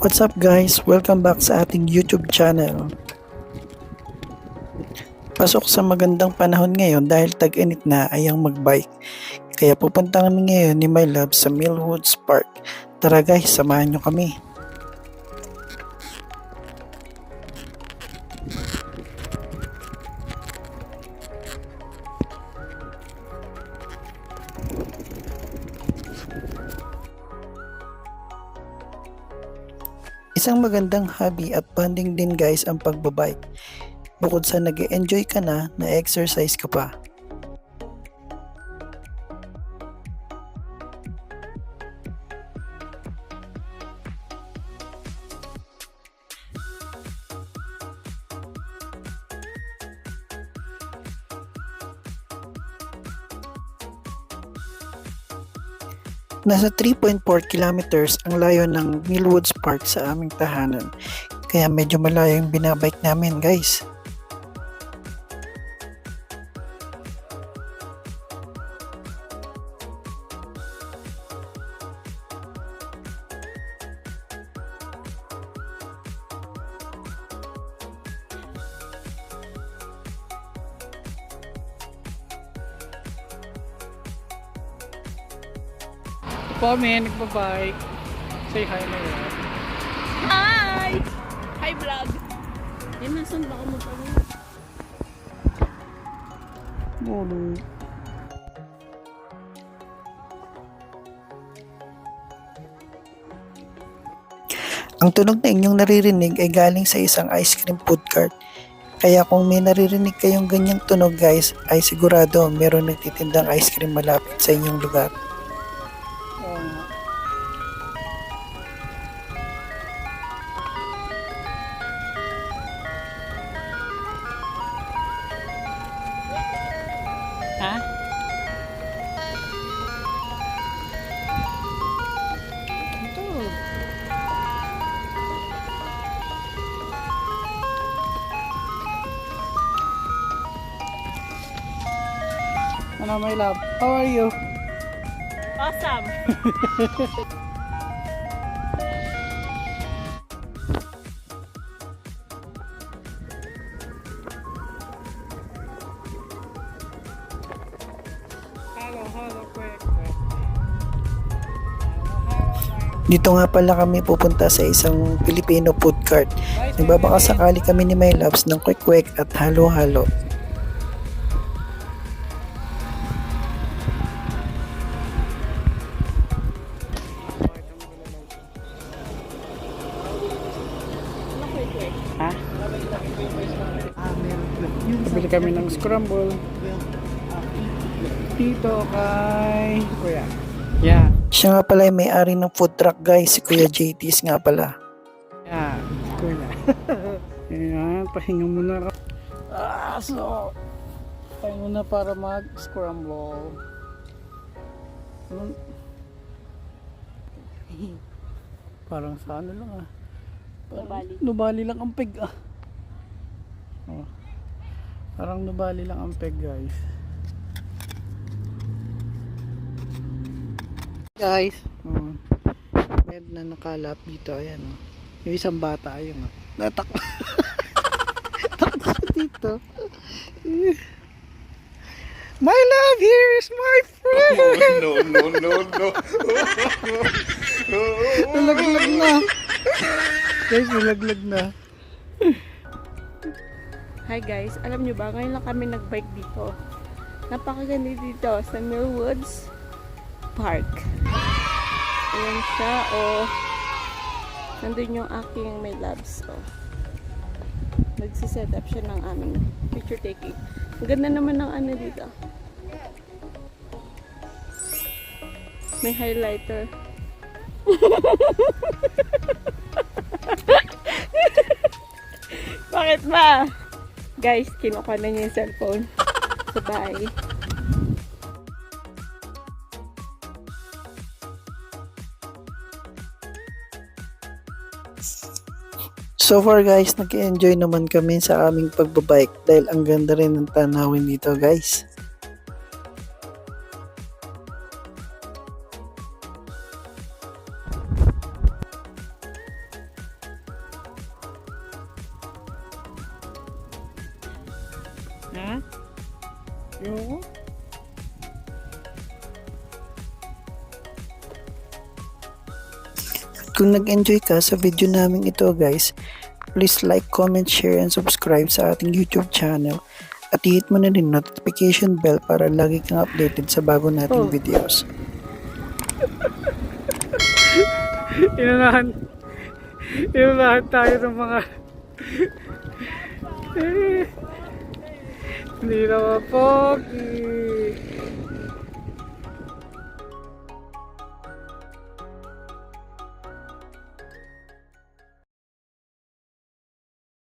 What's up guys? Welcome back sa ating YouTube channel. Pasok sa magandang panahon ngayon dahil tag-init na ayang magbike. Kaya pupunta kami ngayon ni My Love sa Millwoods Park. Tara guys, samahan nyo kami. Isang magandang hobby at bonding din guys ang pagbabike. Bukod sa nag enjoy ka na, na-exercise ka pa. Nasa 3.4 kilometers ang layo ng Millwoods Park sa aming tahanan. Kaya medyo malayo yung binabike namin guys. Po kami, nagbabike. Say hi na yun. Hi! Hi vlog! Eh, nasan ba ako pa Bolo. Ang tunog na inyong naririnig ay galing sa isang ice cream food cart. Kaya kung may naririnig kayong ganyang tunog guys, ay sigurado meron nagtitindang ice cream malapit sa inyong lugar. Ano, my love? How are you? Awesome! Hello, hello, quick. Dito nga pala kami pupunta sa isang Filipino food cart. Nagbabaka sakali kami ni My Loves ng kwek-kwek at halo-halo. Bili kami ng scramble. Dito kay Kuya. Yeah. Siya nga pala ay may-ari ng food truck guys, si Kuya JT's nga pala. Yeah. Kuya. Ayan, pahinga muna ka. Ah, so. Pahinga muna para mag-scramble. Hmm. Parang sa ano lang ah. Parang Nubali. Nubali lang ang peg ah. Oh. Parang nubali lang ang peg guys. Guys. Oh. Meron na nakalap dito. Ayan oh. Yung isang bata ayun oh. Natak. Takot dito. My love, here is my friend. no, no, no, no. Nalaglag na. Guys, nalaglag na. Hi guys, alam nyo ba, ngayon lang kami nagbike dito. Napakaganda dito sa Millwoods Park. Ayan siya, oh. Nandun yung aking may labs, oh. Nagsiset up siya ng aming picture taking. Ang ganda naman ng ano dito. May highlighter. Bakit ba? Guys, kinuha na niya yung cellphone. So, bye. So far guys, nag-enjoy naman kami sa aming pagbabike dahil ang ganda rin ng tanawin dito guys. Ha? Yung Kung nag-enjoy ka sa video namin ito guys, please like, comment, share, and subscribe sa ating YouTube channel. At i-hit mo na rin notification bell para lagi kang updated sa bago nating Oh. videos. Inunahan. Inunahan tayo ng mga... Hindi na.